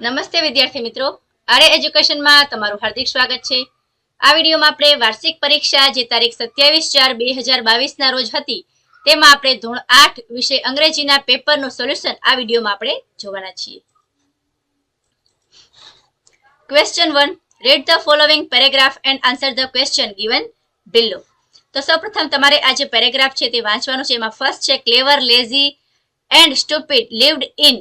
નમસ્તે વિદ્યાર્થી મિત્રો. આરે એજ્યુકેશનમાં તમારું હાર્દિક સ્વાગત છે. આ વિડીયોમાં આપણે વાર્ષિક પરીક્ષા જે તારીખ સત્યાવીસ ચાર બે હજાર બાવીસના રોજ હતી, તેમાં આપણે ધોરણ આઠ વિષય અંગ્રેજીના પેપરનું સોલ્યુશન આ વિડીયોમાં આપણે જોવાના છીએ. Question one read the following paragraph and answer the question given below તો સૌપ્રથમ તમારે આ જે પેરેગ્રાફ છે તે વાંચવાનો છે. એમાં ફર્સ્ટ છે clever lazy and stupid lived in.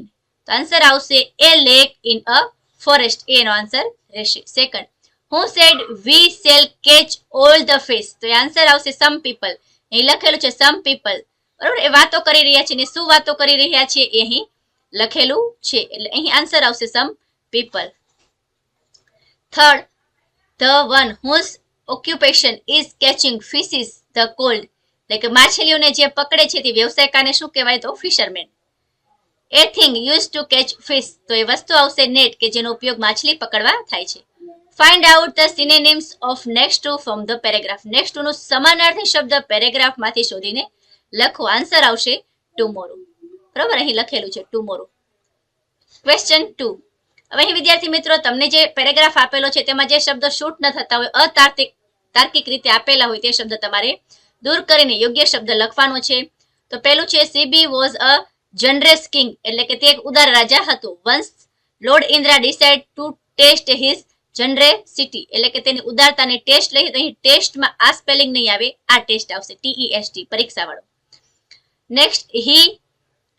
તો આન્સર આવશે a lake in a forest એનો આન્સર રહેશે. Second who said we shall catch all the fish તો આન્સર આવશે સમ પીપલ અહીં લખેલું છે સમ પીપલ બરોબર? એ વાતો કરી રહ્યા છે ને શું વાતો કરી રહ્યા છે એ અહીં લખેલું છે. એટલે અહીં આન્સર આવશે some people third the one whose occupation is catching fishes the called એટલે કે માછલીઓને જે પકડે છે તે વ્યવસાયકાને શું કહેવાય? તો fisherman a thing use to catch fish તો એ વસ્તુ આવશે નેટ કે જેનો ઉપયોગ માછલી પકડવા થાય છે. Find out the synonyms of next two from the paragraph next ટુનું સમાનાર્થી શબ્દ પેરેગ્રાફમાંથી શોધીને લખો. આન્સર આવશે ટુમોરો બરાબર? અહીં લખેલું છે ટુમોરો ક્વેશ્ચન ટુ હવે અહીં વિદ્યાર્થી મિત્રો, તમને જે પેરેગ્રાફ આપેલો છે, તેમાં જે શબ્દો શૂટ ન થતા હોય, અતાર્કિક, તાર્કિક રીતે આપેલા હોય, તે શબ્દ તમારે દૂર કરીને યોગ્ય શબ્દ લખવાનો છે. તો પહેલું છે Shibi was a generous king એટલે કે તે એક ઉદાર રાજા હતો. Once lord Indra decide to test his generosity એટલે કે તેની ઉદારતાને ટેસ્ટ લઈ તો અહીં ટેસ્ટમાં આ સ્પેલિંગ નહીં આવે, આ ટેસ્ટ આવશે. પરીક્ષા વાળો નેક્સ્ટ હી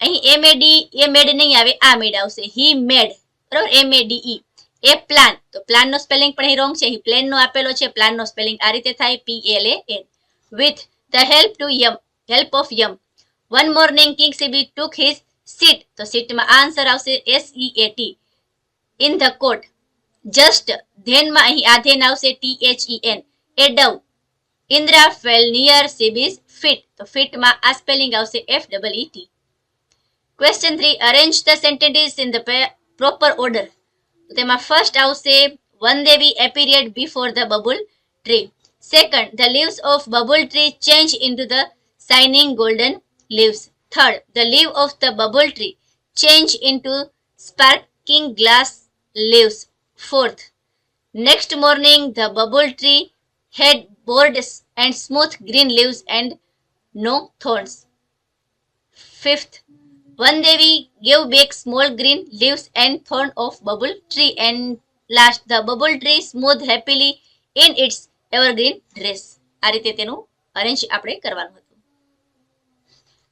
અહીં એમ એ ડી એ મેડ નહીં આવે, આ મેડ આવશે. હી મેડ બરોબર? M A D E a plan તો પ્લાન નો સ્પેલિંગ પણ અહીં રોંગ છે. અહીં પ્લેન નો આપેલો છે. પ્લાન નો સ્પેલિંગ આ રીતે થાય. P L A N with the help to Yama help of Yama one morning king Shibi took his seat તો સીટમાં આન્સર આવશે S E A T in the court just ધેનમાં અહીં આ ધેન આવશે T H E N a dove Indra fell near Shibi's feet તો ફિટમાં આ spelling આવશે F double E T question three arrange the sentences in the proper order તેમાં first આવશે one Devi appeared before the babul tree second the leaves of babul tree change into the shining golden leaves. Third, the leaf of the bubble tree change into sparkling glass leaves. Fourth, next morning the bubble tree had broad and smooth green leaves and no thorns. Fifth, one Devi gave back small green leaves and thorn of bubble tree and last the bubble tree smooth happily in its evergreen dress. આ રીતે તેનું arrange આપણે કરવાનું હતું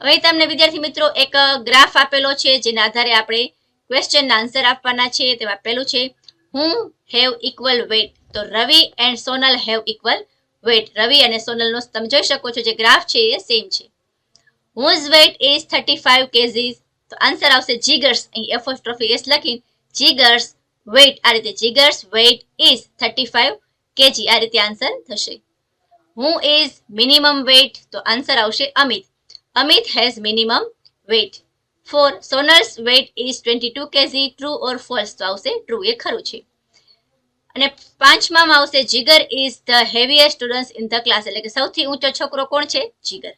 હવે તમને વિદ્યાર્થી મિત્રો એક ગ્રાફ આપેલો છે, જેના આધારે આપણે ક્વેશ્ચનના આન્સર આપવાના છે. તેમાં પહેલું છે, હું હેવ ઇક્વલ વેટ તો Ravi and Sonal have equal weight Ravi અને સોનલનો તમે જોઈ શકો છો, જે ગ્રાફ છે, એ સેમ છે. Whose weight is thirty five KGs તો આન્સર આવશે જીગર્સ અહીં એફોસ્ટ્રોફી એસ લખી જીગર્સ વેટ આ રીતે Jigar's weight is thirty five KG આ રીતે આન્સર થશે. હું ઇઝ મિનિમમ વેટ તો આન્સર આવશે, Amit. Amit has minimum weight. For Sonal's weight is 22 kg. True or false? તો આવશે ટ્રુ એ ખરું છે. અને પાંચમામાં આવશે Jigar is the heaviest student in the class એટલે કે સૌથી ઊંચો છોકરો કોણ છે? જીગર.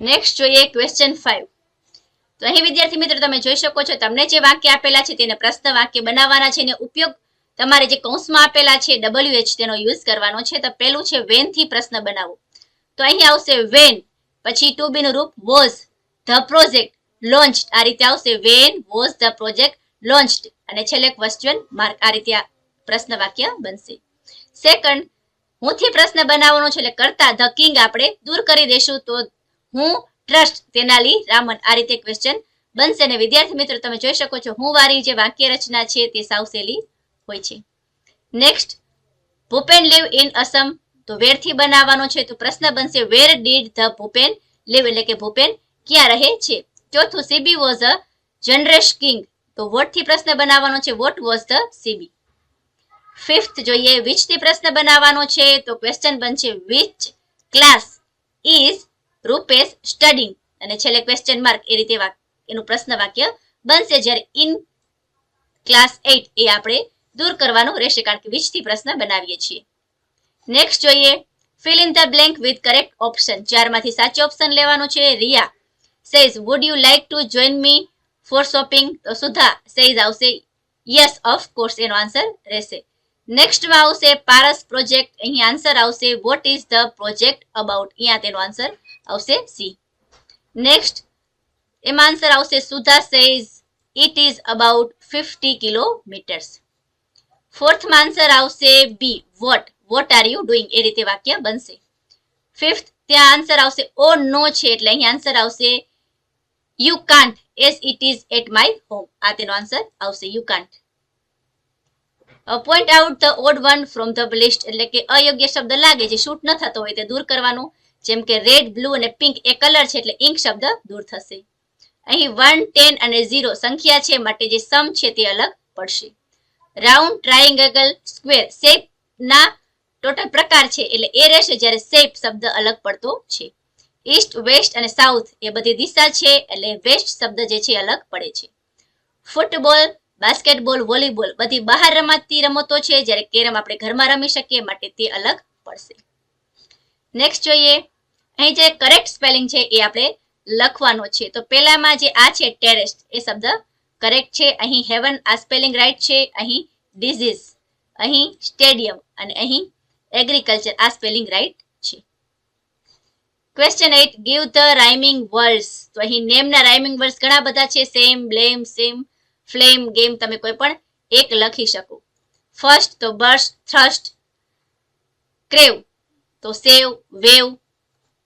નેક્સ્ટ જોઈએ ક્વેશ્ચન ફાઈવ તો અહીં વિદ્યાર્થી મિત્રો, તમે જોઈ શકો છો, તમને જે વાક્ય આપેલા છે તેને પ્રશ્ન વાક્ય બનાવવાના છે. અને ઉપયોગ તમારે જે કૌંસમાં આપેલા છે ડબલ્યુ એચ તેનો યુઝ કરવાનો છે. તો પહેલું છે વેનથી પ્રશ્ન બનાવો. તો અહીં આવશે વેન પછી ટુ બી નું રૂપ વોઝ ધ પ્રોજેક્ટ લોન્ચ આ રીતે આવશે when was the project launched અને છેલ્લે ક્વેશ્ચન માર્ક આ રીતે પ્રશ્ન વાક્ય બનશે. સેકન્ડ હુંથી પ્રશ્ન બનાવવાનો છે એટલે કરતા ધ કિંગ આપણે દૂર કરી દેશું તો હું ટ્રસ્ટ તેનાલી રામન. આ રીતે ક્વેશ્ચન બનશે. અને વિદ્યાર્થી મિત્રો, તમે જોઈ શકો છો, હું વારી જે વાક્ય રચના છે તે સાવસેલી હોય છે. Next Bhupen live in Assam તો વેરથી બનાવવાનો છે તો પ્રશ્ન બનશે where did the Bhupen live એટલે કે ભૂપેન ક્યાં રહે છે? ચોથું Shibi was a generous king તો વોટથી પ્રશ્ન બનાવવાનો છે? What was the Shibi fifth જોઈએ વિચથી પ્રશ્ન બનાવવાનો છે? તો ક્વેશ્ચન બનશે which class is Rupesh studying અને છેલ્લે ક્વેશ્ચન માર્ક એ રીતે એનું પ્રશ્ન વાક્ય બનશે જ્યારે ઇન ક્લાસ એઇટ એ આપણે દૂર કરવાનું રહેશે, કારણ કે વિચથી પ્રશ્ન બનાવીએ છીએ. નેક્સ્ટ જોઈએ. Fill in the blank with correct option ચારમાંથી સાચો ઓપ્શન લેવાનો છે, Riya. Says would you like to join me for shopping તો સુધા સેઝ આવશે. યસ ઓફ કોર્સ એનો આન્સર રહેશે. નેક્સ્ટમાં આવશે પારસ પ્રોજેક્ટ અહીં આન્સર આવશે what is the project about અહીંયા તેનો આન્સર આવશે સી નેક્સ્ટ એમાં આન્સર આવશે, Sudha says it is about fifty kilometers ફોર્થમાં answer આવશે B what what are you doing એ રીતે વાક્ય બનશે. ફિફ્થ ત્યાં આન્સર આવશે ઓ, નો છે એટલે અહીં આન્સર આવશે you can't ask it is at my home આ તેનો આન્સર આવશે you can't point out the odd one from the list એટલે કે અયોગ્ય શબ્દ લાગે જે શૂટ ન થતો હોય તે દૂર કરવાનું. જેમ કે રેડ બ્લુ અને પિંક એ કલર છે એટલે ઇંક શબ્દ દૂર થશે. અહીં વન ટેન અને ઝીરો સંખ્યા છે, માટે જે સમ છે તે અલગ પડશે. રાઉન્ડ ટ્રાયંગલ સ્ક્વેર શેપ ના ટોટલ પ્રકાર છે એટલે એ રહેશે જ્યારે શેપ શબ્દ અલગ પડતો છે. ઈસ્ટ વેસ્ટ અને સાઉથ એ બધી દિશા છે એટલે વેસ્ટ શબ્દ જે છે અલગ પડે છે. ફૂટબોલ બાસ્કેટબોલ વોલીબોલ બધી બહાર રમાતી રમતો છે જ્યારે કેરમ આપણે ઘરમાં રમી શકીએ માટે તે અલગ પડશે. નેક્સ્ટ જોઈએ. અહીં જે કરેક્ટ સ્પેલિંગ છે એ આપણે લખવાનો છે. તો પહેલામાં જે આ છે ટેરેસ્ટ એ શબ્દ કરેક્ટ છે. અહીં હેવન આ સ્પેલિંગ રાઈટ છે. અહીં ડિઝીઝ અહીં સ્ટેડિયમ અને અહીં એગ્રીકલ્ચર આ સ્પેલિંગ રાઈટ છે. Question eight give the rhyming words તો અહીં નેમના રાઇમિંગ વર્ડ્સ ઘણા બધા છે. Same blame same flame game તમે કોઈ પણ એક લખી શકો. ફર્સ્ટ તો બર્સ્ટ થ્રસ્ટ ક્રેવ તો સેવ વેવ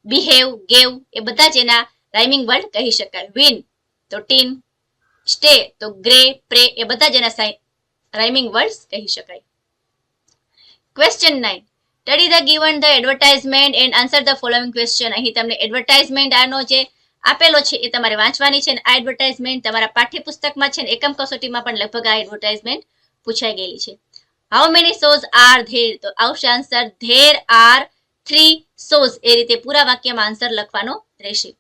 બિહેવ ગેવ એ બધા જ એના રાઇમિંગ વર્ડ કહી શકાય. વિન તો ટીન સ્ટે તો ગ્રે પ્રે એ બધા જ એના રાઇમિંગ વર્ડ્સ કહી શકાય. Question nine study the given the advertisement and answer the following question અહીં તમને એડવર્ટાઇઝમેન્ટ આનો જે આપેલો છે એ તમારે વાંચવાની છે આ એડવર્ટાઇઝમેન્ટ તમારા પાઠ્યપુસ્તકમાં છે એકમ કસોટીમાં પણ લગભગ આ એડવર્ટાઇઝમેન્ટ પૂછાઈ ગયેલી છે. How many shows are there તો આવશે answer there are three shows એ રીતે પૂરા વાક્યમાં આન્સર લખવાનો રહેશે.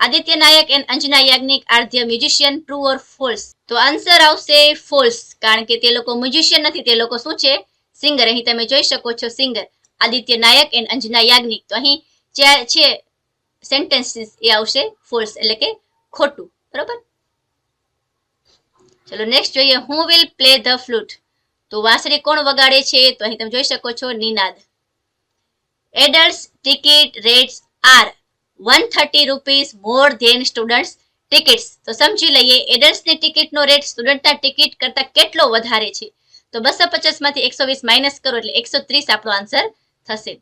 Aditya Nayak and Anjana Yagnik are the musician true or false તો આન્સર આવશે ફોલ્સ કારણ કે તે લોકો મ્યુઝિશિયન નથી, તે લોકો શું છે? સિંગર અહીં તમે જોઈ શકો છો સિંગર આદિત્ય નાયક એન્ડ અંજના યાજ્ઞિક. તો અહીં છે સેન્ટેન્સીસ એ આવશે ફોલ્સ એટલે કે ખોટું. બરોબર? ચલો નેક્સ્ટ જોઈએ હું વિલ પ્લે ધ ફ્લૂટ તો વાંસળી કોણ વગાડે છે? તો અહીં તમે જોઈ શકો છો, Ninad. Adult ticket rates are one thirty rupees more than students tickets તો સમજી લઈએ એડલ્ટ્સની ટિકિટનો રેટ સ્ટુડન્ટના ટિકિટ કરતાં કેટલો વધારે છે? તો બસો પચાસમાંથી એકસો વીસ માઇનસ કરો એટલે એકસો ત્રીસ આપણો આન્સર થશે.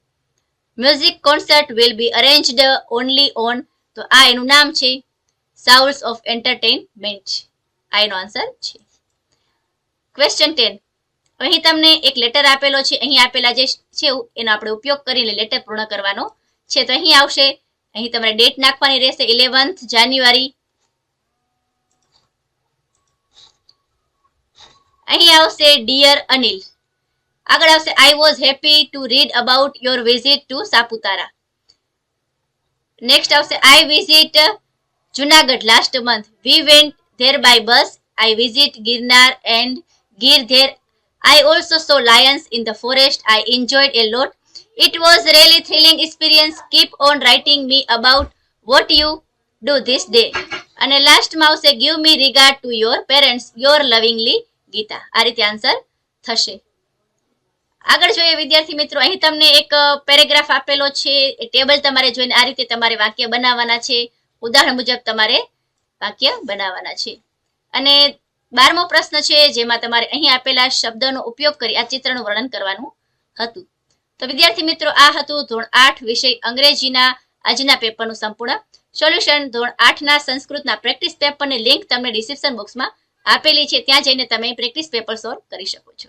Music concert will be arranged only on તો આ એનું નામ છે સાઉલ્સ ઓફ એન્ટરટેનમેન્ટ આ એનો આન્સર છે. ક્વેશ્ચન ટેન અહીં તમને એક લેટર આપેલો છે. અહીં આપેલા જે છે એનો આપણે ઉપયોગ કરીને લેટર પૂર્ણ કરવાનો છે. તો અહીં આવશે. અહીં તમારે ડેટ નાખવાની રહેશે. ઇલેવન્થ જાન્યુઆરી અહીં આવશે ડિયર અનિલ આગળ આવશે I was happy to read about your visit to Saputara. Next આવશે I visit Junagadh last month we went there by bus I visit Girnar and Gir there I also saw lions in the forest I enjoyed a lot it was really thrilling experience keep on writing me about what you do this day અને લાસ્ટમાં આવશે give me regard to your parents your lovingly Geeta. આ રીતે answer થશે. આગળ જોઈએ વિદ્યાર્થી મિત્રો, અહીં તમને એક પેરેગ્રાફ આપેલો છે. એ ટેબલ તમારે જોઈને આ રીતે તમારે વાક્ય બનાવવાના છે. ઉદાહરણ મુજબ તમારે વાક્ય બનાવવાના છે. અને બારમો પ્રશ્ન છે, જેમાં તમારે અહીં આપેલા શબ્દનો ઉપયોગ કરી આ ચિત્રનું વર્ણન કરવાનું હતું. તો વિદ્યાર્થી મિત્રો, આ હતું ધોરણ આઠ વિષય અંગ્રેજીના. આજના પેપરનું સંપૂર્ણ સોલ્યુશન. ધોરણ આઠના સંસ્કૃતના પ્રેક્ટિસ પેપરની લિંક તમને ડિસ્ક્રિપ્શન બોક્સમાં આપેલી છે. ત્યાં જઈને તમે પ્રેક્ટિસ પેપર સોલ્વ કરી શકો છો.